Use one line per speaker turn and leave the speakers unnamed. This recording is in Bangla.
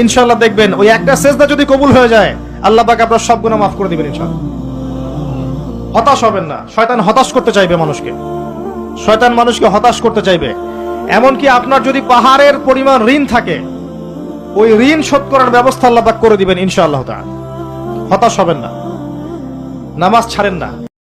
ইনশাল্লাহ দেখবেন, ওই একটা সেজদা যদি কবুল হয়ে যায়, আল্লাহ পাক আপনার সব গুণা মাফ করে দিবেন ইনশাল্লাহ হতাশ হবেন না। শয়তান হতাশ করতে চাইবে মানুষকে। শয়তান মানুষকে হতাশ করতে চাইবে। এমনকি আপনার যদি পাহাড়ের পরিমাণ ঋণ থাকে, ওই ঋণ শোধ করার ব্যবস্থা আল্লাহ পাক করে দিবেন ইনশাআল্লাহ তাআলা। হতাশ হবেন না। নামাজ ছাড়েন না।